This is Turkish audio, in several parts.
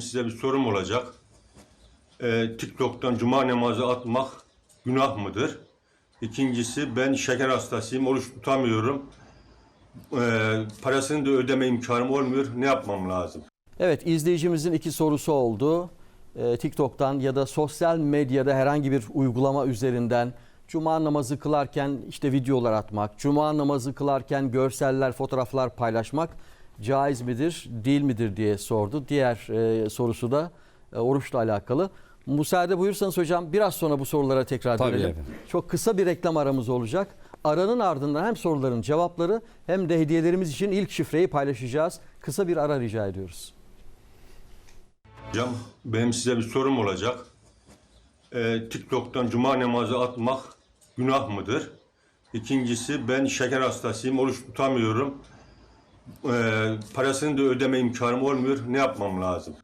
size bir sorum olacak. Ee, TikTok'tan cuma namazı atmak günah mıdır? İkincisi ben şeker hastasıyım, oruç tutamıyorum. Ee, parasını da ödeme imkanım olmuyor. Ne yapmam lazım? Evet izleyicimizin iki sorusu oldu. Ee, TikTok'tan ya da sosyal medyada herhangi bir uygulama üzerinden cuma namazı kılarken işte videolar atmak, cuma namazı kılarken görseller, fotoğraflar paylaşmak caiz midir, değil midir diye sordu. Diğer e, sorusu da e, oruçla alakalı. Müsaade buyursanız hocam biraz sonra bu sorulara tekrar Tabii dönelim. efendim. Çok kısa bir reklam aramız olacak. Aranın ardından hem soruların cevapları hem de hediyelerimiz için ilk şifreyi paylaşacağız. Kısa bir ara rica ediyoruz. Hocam benim size bir sorum olacak. Ee, TikTok'tan cuma namazı atmak günah mıdır? İkincisi ben şeker hastasıyım, oruç tutamıyorum. Ee, parasını da ödeme imkanım olmuyor. Ne yapmam lazım?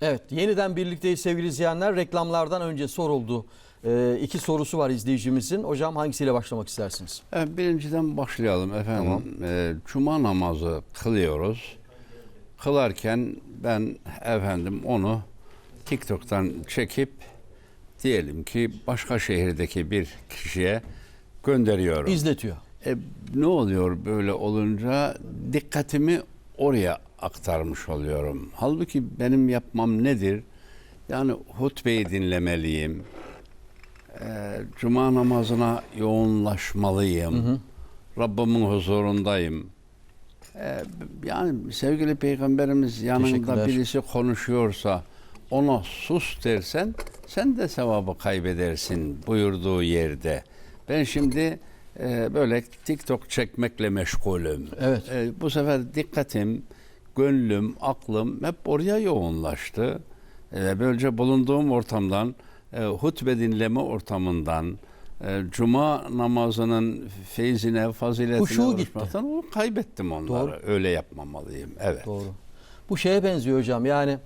Evet, yeniden birlikteyiz sevgili izleyenler. Reklamlardan önce soruldu. Ee, iki sorusu var izleyicimizin. Hocam hangisiyle başlamak istersiniz? Evet, birinciden başlayalım efendim. Ee, Cuma namazı kılıyoruz. Kılarken ben efendim onu TikTok'tan çekip diyelim ki başka şehirdeki bir kişiye gönderiyorum. İzletiyor. E, ne oluyor böyle olunca dikkatimi oraya aktarmış oluyorum. Halbuki benim yapmam nedir? Yani hutbeyi dinlemeliyim. E, Cuma namazına yoğunlaşmalıyım. Rabbimin huzurundayım. E, yani sevgili peygamberimiz yanında birisi konuşuyorsa ona sus dersen sen de sevabı kaybedersin buyurduğu yerde. Ben şimdi e, böyle TikTok çekmekle meşgulüm. Evet. E, bu sefer dikkatim, gönlüm, aklım hep oraya yoğunlaştı. E, böylece bulunduğum ortamdan, e, hutbe dinleme ortamından, e, cuma namazının feyzine, faziletine Huşu gitti. o kaybettim onları. Doğru. Öyle yapmamalıyım. Evet. Doğru. Bu şeye benziyor hocam. Yani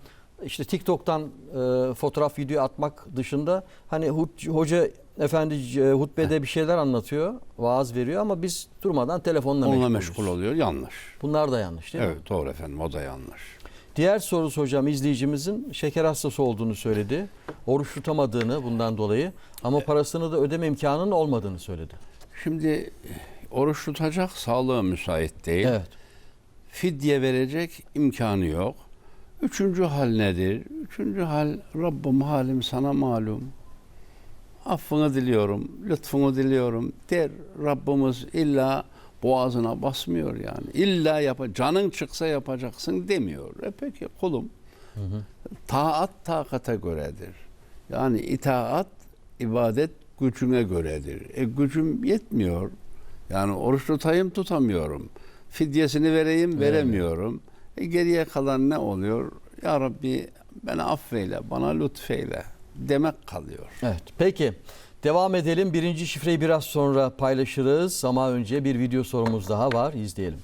işte TikTok'tan e, fotoğraf, video atmak dışında hani hoca efendi e, hutbede bir şeyler anlatıyor, vaaz veriyor ama biz durmadan telefonla Onunla meşgulüz. meşgul oluyor. Yanlış. Bunlar da yanlış değil mi? Evet doğru efendim. O da yanlış. Diğer sorusu hocam izleyicimizin şeker hastası olduğunu söyledi. Oruç tutamadığını bundan dolayı ama parasını da ödeme imkanının olmadığını söyledi. Şimdi e, oruç tutacak sağlığı müsait değil. Evet. Fidye verecek imkanı yok. Üçüncü hal nedir? Üçüncü hal Rabbim halim sana malum. Affını diliyorum, lütfunu diliyorum der Rabbimiz illa boğazına basmıyor yani. İlla yap canın çıksa yapacaksın demiyor. E peki kulum. Taat takata göredir. Yani itaat ibadet gücüne göredir. E gücüm yetmiyor. Yani oruç tutayım tutamıyorum. Fidyesini vereyim veremiyorum. E geriye kalan ne oluyor? Ya Rabbi beni affeyle, bana lütfeyle demek kalıyor. Evet. Peki. Devam edelim. Birinci şifreyi biraz sonra paylaşırız ama önce bir video sorumuz daha var. İzleyelim.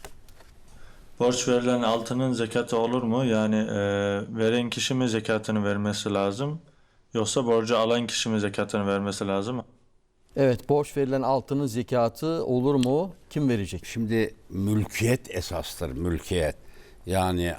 Borç verilen altının zekatı olur mu? Yani e, veren kişi mi zekatını vermesi lazım? Yoksa borcu alan kişi mi zekatını vermesi lazım? Evet, borç verilen altının zekatı olur mu? Kim verecek? Şimdi mülkiyet esastır, mülkiyet. Yani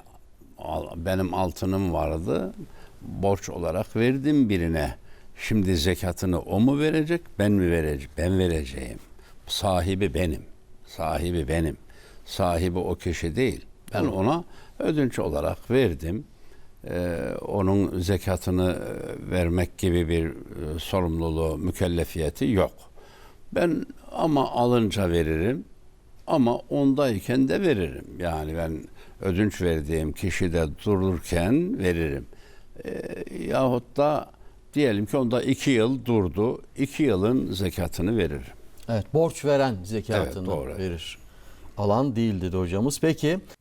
benim altınım vardı, borç olarak verdim birine. Şimdi zekatını o mu verecek, ben mi vereceğim? Ben vereceğim. Sahibi benim, sahibi benim. Sahibi o kişi değil. Ben ona ödünç olarak verdim. Ee, onun zekatını e, vermek gibi bir e, sorumluluğu, mükellefiyeti yok. Ben ama alınca veririm ama ondayken de veririm. Yani ben ödünç verdiğim kişide dururken veririm. Ee, yahut da diyelim ki onda iki yıl durdu, iki yılın zekatını veririm. Evet, borç veren zekatını Evet, doğru. verir. Alan değil dedi hocamız. Peki